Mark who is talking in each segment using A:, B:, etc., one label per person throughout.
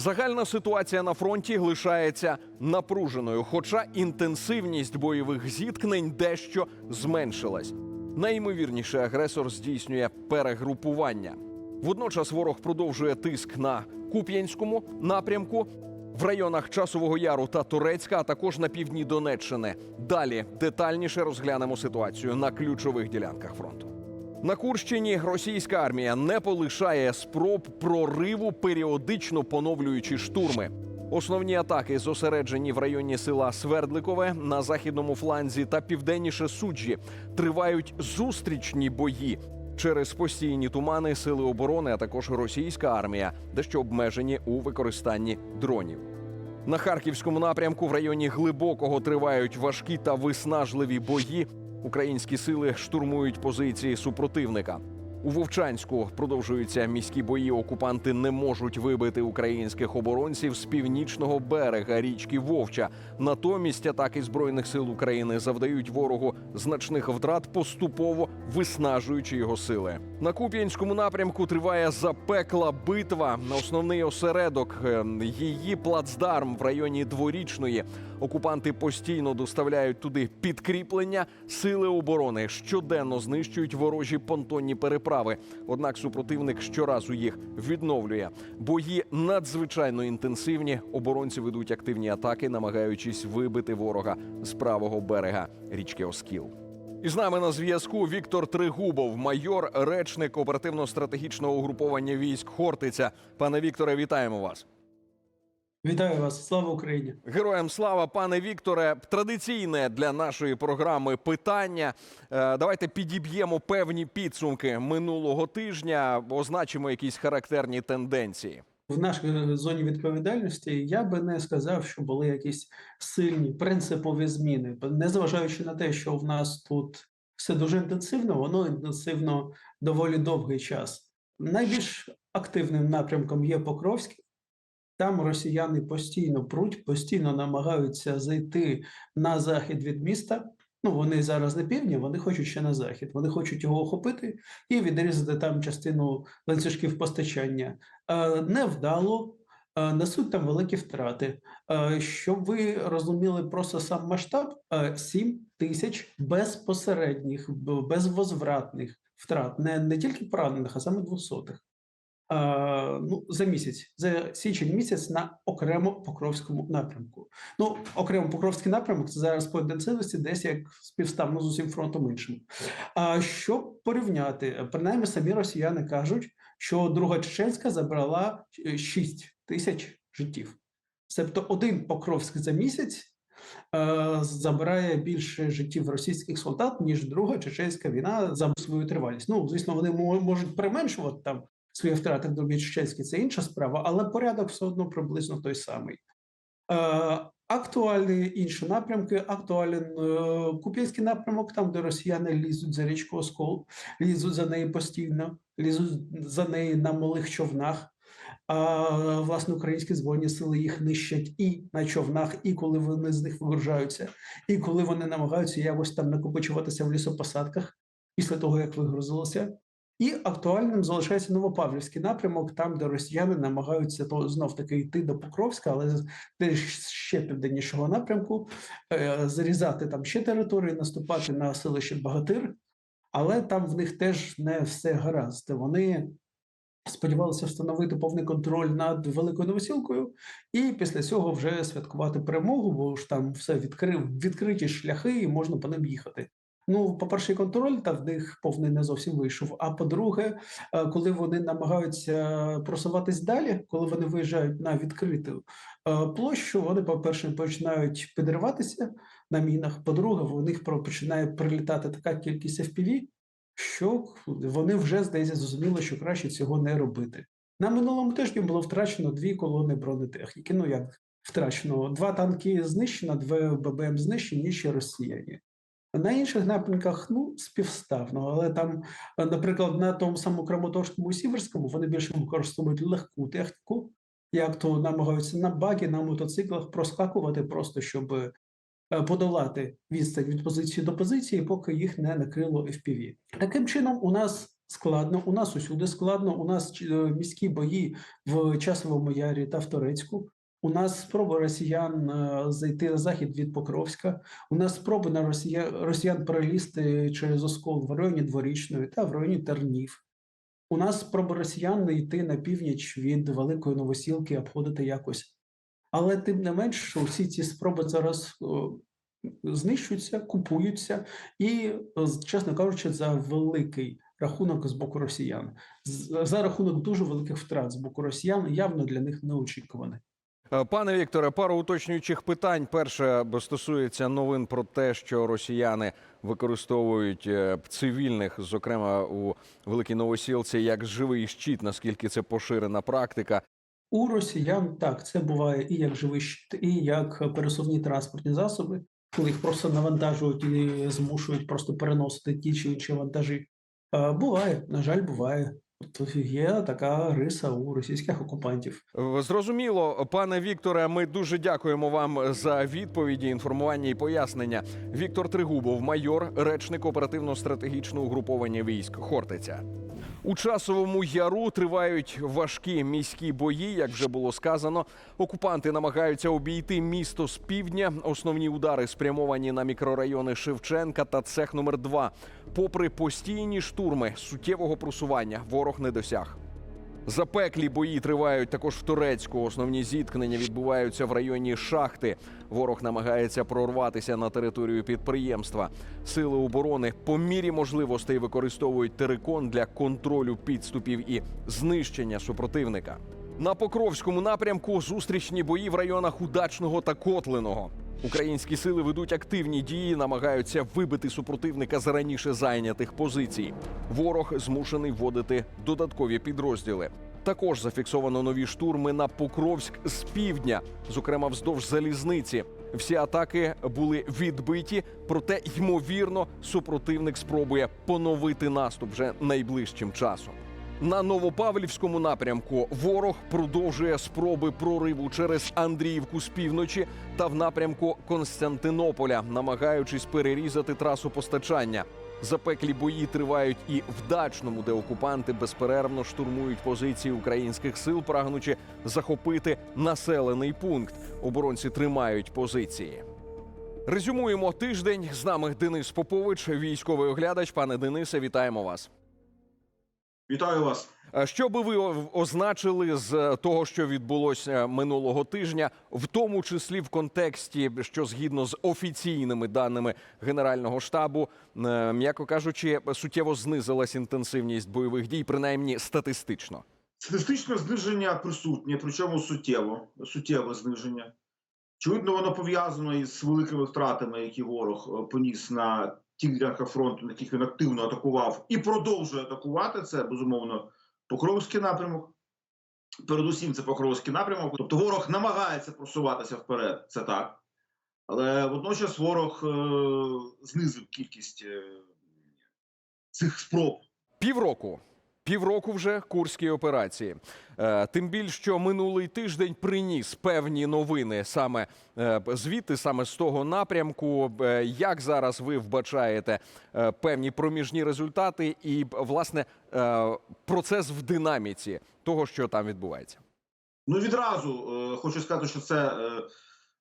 A: Загальна ситуація на фронті лишається напруженою, хоча інтенсивність бойових зіткнень дещо зменшилась. Найімовірніше агресор здійснює перегрупування. Водночас ворог продовжує тиск на Куп'янському напрямку, в районах Часового Яру та Турецька, а також на півдні Донеччини. Далі детальніше розглянемо ситуацію на ключових ділянках фронту. На Курщині російська армія не полишає спроб прориву, періодично поновлюючи штурми. Основні атаки зосереджені в районі села Свердликове на західному фланзі та південніше суджі. Тривають зустрічні бої. Через постійні тумани сили оборони, а також російська армія, дещо обмежені у використанні дронів. На харківському напрямку в районі глибокого тривають важкі та виснажливі бої. Українські сили штурмують позиції супротивника. У Вовчанську продовжуються міські бої. Окупанти не можуть вибити українських оборонців з північного берега річки Вовча. Натомість атаки збройних сил України завдають ворогу значних втрат, поступово виснажуючи його сили. На Куп'янському напрямку триває запекла битва. На основний осередок е, її плацдарм в районі дворічної. Окупанти постійно доставляють туди підкріплення. Сили оборони щоденно знищують ворожі понтонні переправи. Однак супротивник щоразу їх відновлює. Бої надзвичайно інтенсивні. Оборонці ведуть активні атаки, намагаючись вибити ворога з правого берега річки Оскіл. І з нами на зв'язку Віктор Тригубов, майор, речник оперативно-стратегічного угруповання військ Хортиця. Пане Вікторе, вітаємо вас.
B: Вітаю вас, слава Україні!
A: Героям слава, пане Вікторе. Традиційне для нашої програми питання. Е, Давайте підіб'ємо певні підсумки минулого тижня, означимо якісь характерні тенденції.
B: В нашій зоні відповідальності я би не сказав, що були якісь сильні принципові зміни, незважаючи на те, що в нас тут все дуже інтенсивно, воно інтенсивно доволі довгий час. Найбільш активним напрямком є Покровський. Там росіяни постійно пруть, постійно намагаються зайти на захід від міста. Ну, вони зараз на півдні, вони хочуть ще на захід. Вони хочуть його охопити і відрізати там частину ланцюжків постачання. Е, Невдало, е, несуть там великі втрати. Е, Щоб ви розуміли просто сам масштаб, е, 7 тисяч безпосередніх, безвозвратних втрат, не, не тільки поранених, а саме двохсотих. Е, ну, за місяць, за січень місяць на окремо Покровському напрямку. Ну, окремо Покровський напрямок це зараз по інтенсивності десь як співставно з усім фронтом іншим. А щоб порівняти, принаймні самі росіяни кажуть, що друга Чеченська забрала 6 тисяч життів. Тобто один Покровськ за місяць е, забирає більше життів російських солдат, ніж друга чеченська війна за свою тривалість. Ну, звісно, вони можуть применшувати там свої втрати в другій чеченській, це інша справа, але порядок все одно приблизно той самий. Е, Актуальні інші напрямки, актуален е, Куп'янський напрямок, там, де росіяни лізуть за річку Оскол, лізуть за неї постійно, лізуть за неї на малих човнах. А власне українські збройні сили їх нищать і на човнах, і коли вони з них вигружаються, і коли вони намагаються якось там накопичуватися в лісопосадках після того, як вигрузилося. І актуальним залишається Новопавлівський напрямок, там, де росіяни намагаються то знов таки йти до Покровська, але теж ще південнішого напрямку, е, зарізати там ще території, наступати на селище Багатир, але там в них теж не все гаразд. Вони сподівалися встановити повний контроль над великою новосілкою, і після цього вже святкувати перемогу, бо ж там все відкрив відкриті шляхи, і можна по ним їхати. Ну, по-перше, контроль та в них повний не зовсім вийшов. А по-друге, е, коли вони намагаються просуватись далі, коли вони виїжджають на відкриту е, площу, вони, по-перше, починають підриватися на мінах. По-друге, в них починає прилітати така кількість FPV, що вони вже здається зрозуміли, що краще цього не робити. На минулому тижні було втрачено дві колони бронетехніки. Ну як втрачено, два танки знищено, два ББМ знищені, ще росіяни. На інших напрямках ну співставно, але там, е, наприклад, на тому самому Краматорському і Сіверському вони більше використовують легку техніку, як то намагаються на багі, на мотоциклах проскакувати, просто щоб е, подолати відстань від позиції до позиції, поки їх не накрило FPV. Таким чином, у нас складно. У нас усюди складно. У нас е, міські бої в Часовому Ярі та в Торецьку. У нас спроби росіян е, зайти на захід від Покровська. У нас спроби на росія... росіян перелізти через Оскол в районі Дворічної та в районі Тернів. У нас спроби росіян йти на північ від Великої Новосілки, обходити якось. Але тим не менш, всі ці спроби зараз о, знищуються, купуються, і, е, чесно кажучи, за великий рахунок з боку росіян, за рахунок дуже великих втрат з боку росіян, явно для них неочікуваний.
A: Е, Пане Вікторе, пару уточнюючих питань. Перше стосується новин про те, що росіяни використовують е, цивільних, зокрема у Великій Новосілці, як живий щит, наскільки це поширена практика.
B: У росіян так це буває і як живий щит, і як пересувні транспортні засоби, коли їх просто навантажують і змушують просто переносити ті чи інші вантажі. Е, Буває, на жаль, буває. От є така риса у російських окупантів.
A: Е, Зрозуміло, пане Вікторе, ми дуже дякуємо вам за відповіді, інформування і пояснення. Віктор Тригубов, майор, речник оперативно-стратегічного угруповання військ Хортиця. У часовому яру тривають важкі міські бої. Як вже було сказано, окупанти намагаються обійти місто з півдня. Основні удари спрямовані на мікрорайони Шевченка та цех номер 2 Попри постійні штурми суттєвого просування, ворог не досяг. Запеклі бої тривають також в Турецьку. Основні зіткнення відбуваються в районі шахти. Ворог намагається прорватися на територію підприємства. Сили оборони по мірі можливостей використовують терикон для контролю підступів і знищення супротивника. На Покровському напрямку зустрічні бої в районах Удачного та Котлиного. Українські сили ведуть активні дії, намагаються вибити супротивника з раніше зайнятих позицій. Ворог змушений вводити додаткові підрозділи. Також зафіксовано нові штурми на Покровськ з півдня, зокрема вздовж залізниці. Всі атаки були відбиті, проте ймовірно супротивник спробує поновити наступ вже найближчим часом. На Новопавлівському напрямку ворог продовжує спроби прориву через Андріївку з півночі та в напрямку Константинополя, намагаючись перерізати трасу постачання. Запеклі бої тривають і в дачному, де окупанти безперервно штурмують позиції українських сил, прагнучи захопити населений пункт. Оборонці тримають позиції. Резюмуємо тиждень. З нами Денис Попович, військовий оглядач. Пане Денисе, вітаємо вас.
C: Вітаю вас.
A: А Що би ви означили з того, що відбулося минулого тижня, в тому числі в контексті, що згідно з офіційними даними Генерального штабу, е, м'яко кажучи, суттєво знизилась інтенсивність бойових дій, принаймні статистично.
C: Статистичне зниження присутнє, причому суттєво, суттєве зниження. Очевидно, воно пов'язано із великими втратами, які ворог е, поніс на тих ділянках фронту, на яких він активно атакував і продовжує атакувати. Це безумовно Покровський напрямок. Передусім, це Покровський напрямок. Тобто ворог намагається просуватися вперед, це так. Але водночас ворог е, знизив кількість е, цих спроб
A: Півроку. Півроку вже курські операції. Е, тим більш, що минулий тиждень приніс певні новини саме е, звідти, саме з того напрямку. Е, як зараз ви вбачаєте певні проміжні результати і, власне, процес в динаміці того, що там відбувається?
C: Ну відразу хочу сказати, що це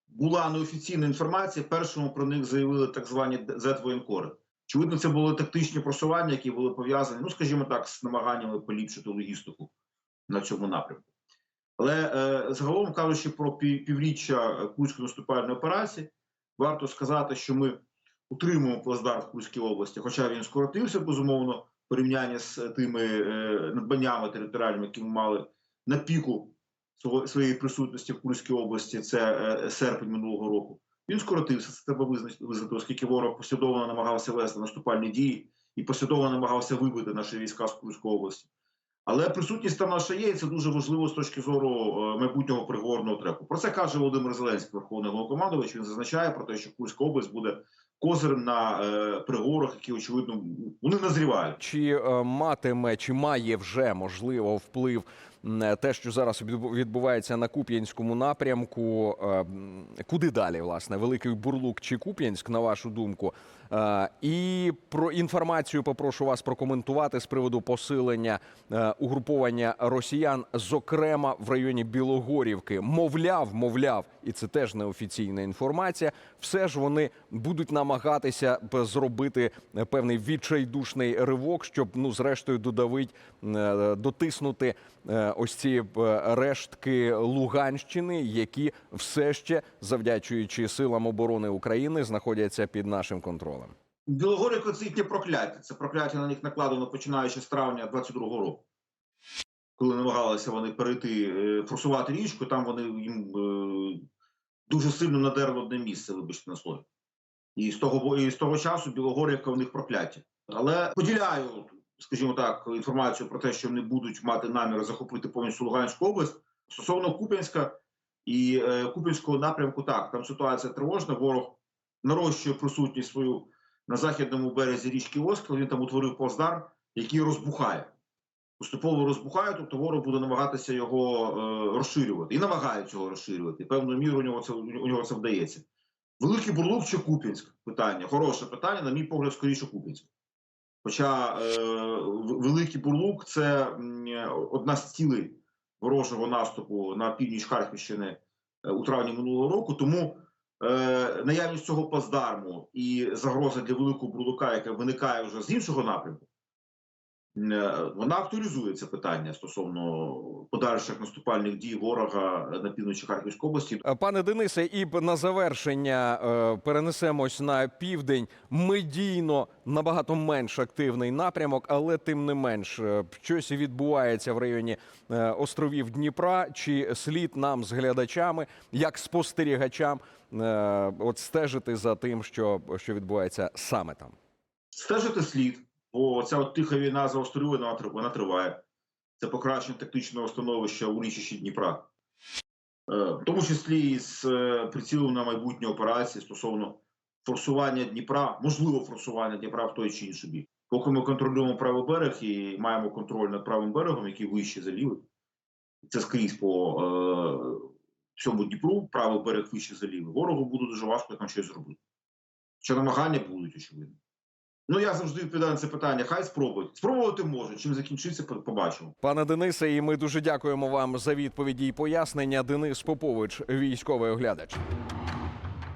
C: була неофіційна інформація. Першому про них заявили так звані Z-воєнкори. Очевидно, це були тактичні просування, які були пов'язані, ну скажімо так, з намаганнями поліпшити логістику на цьому напрямку. Але е, загалом кажучи про пів- півріччя Курської наступальної операції, варто сказати, що ми утримуємо плацдарм в Курській області, хоча він скоротився безумовно в порівнянні з тими е, надбаннями територіальними, які ми мали на піку своєї присутності в Курській області, це е, серпень минулого року. Він скоротився, це треба визнати, оскільки ворог послідовно намагався вести наступальні дії і послідовно намагався вибити наші війська з Курської області. Але присутність там наша є, і це дуже важливо з точки зору е, майбутнього переговорного треку. Про це каже Володимир Зеленський, Верховний Головнокомандувач. Він зазначає про те, що Курська область буде козирем на е, переговорах, які очевидно вони назрівають.
A: Чи е, матиме, чи має вже можливо вплив те, що зараз відбувається на Куп'янському напрямку? Е, Куди далі, власне, Великий Бурлук чи Куп'янськ, на вашу думку? Е, І про інформацію попрошу вас прокоментувати з приводу посилення е, угруповання росіян, зокрема в районі Білогорівки. Мовляв, мовляв, і це теж неофіційна інформація. Все ж вони будуть намагатися зробити е, певний відчайдушний ривок, щоб ну зрештою додавить, е, дотиснути е, ось ці е, рештки Луганщини, які все ще завдячуючи силам оборони України знаходяться під нашим контролем.
C: Білогорівка це їхнє прокляття. Це прокляття на них накладено починаючи з травня 22-го року. Коли намагалися вони перейти, е, форсувати річку, там вони їм е, дуже сильно надерли одне місце, вибачте на слові. І з того, і з того часу Білогорівка в них прокляття. Але поділяю, скажімо так, інформацію про те, що вони будуть мати намір захопити повністю Луганську область. Стосовно Куп'янська і е, Куп'янського напрямку, так, там ситуація тривожна, ворог нарощує присутність свою на західному березі річки Оскіл, він там утворив плацдарм, який розбухає. Поступово розбухає, тобто ворог буде намагатися його е, розширювати. І намагається його розширювати. Певною мірою у нього це, у нього це вдається. Великий Бурлук чи Куп'янськ? Питання. Хороше питання, на мій погляд, скоріше Куп'янськ. Хоча е, Великий Бурлук це одна з цілей ворожого наступу на північ Харківщини е, у травні минулого року. Тому е, наявність цього плацдарму і загроза для великого бурлука, яка виникає вже з іншого напрямку, вона актуалізує це питання стосовно подальших наступальних дій ворога на півночі Харківської області.
A: Е, Пане Денисе, і на завершення е, перенесемось на південь. Медійно набагато менш активний напрямок, але тим не менш е, щось відбувається в районі е, островів Дніпра. Чи слід нам з глядачами, як спостерігачам, е, от стежити за тим, що, що відбувається саме там?
C: Стежити слід, бо ця от тиха війна за острови вона, триває. Це покращення тактичного становища у річищі Дніпра. Е, В тому числі і з е, прицілом на майбутні операції стосовно форсування Дніпра, можливо, форсування Дніпра в той чи інший бік. Поки ми контролюємо правий берег і маємо контроль над правим берегом, який вище за лівий, це скрізь по е, всьому Дніпру, правий берег вище за лівий. Ворогу буде дуже важко там щось зробити. Що намагання будуть, очевидно. Ну, я завжди відповідаю на це питання. Хай спробують. Спробувати можуть. Чим закінчиться, по- побачимо.
A: Пане Денисе, і ми дуже дякуємо вам за відповіді і пояснення. Денис Попович, військовий оглядач.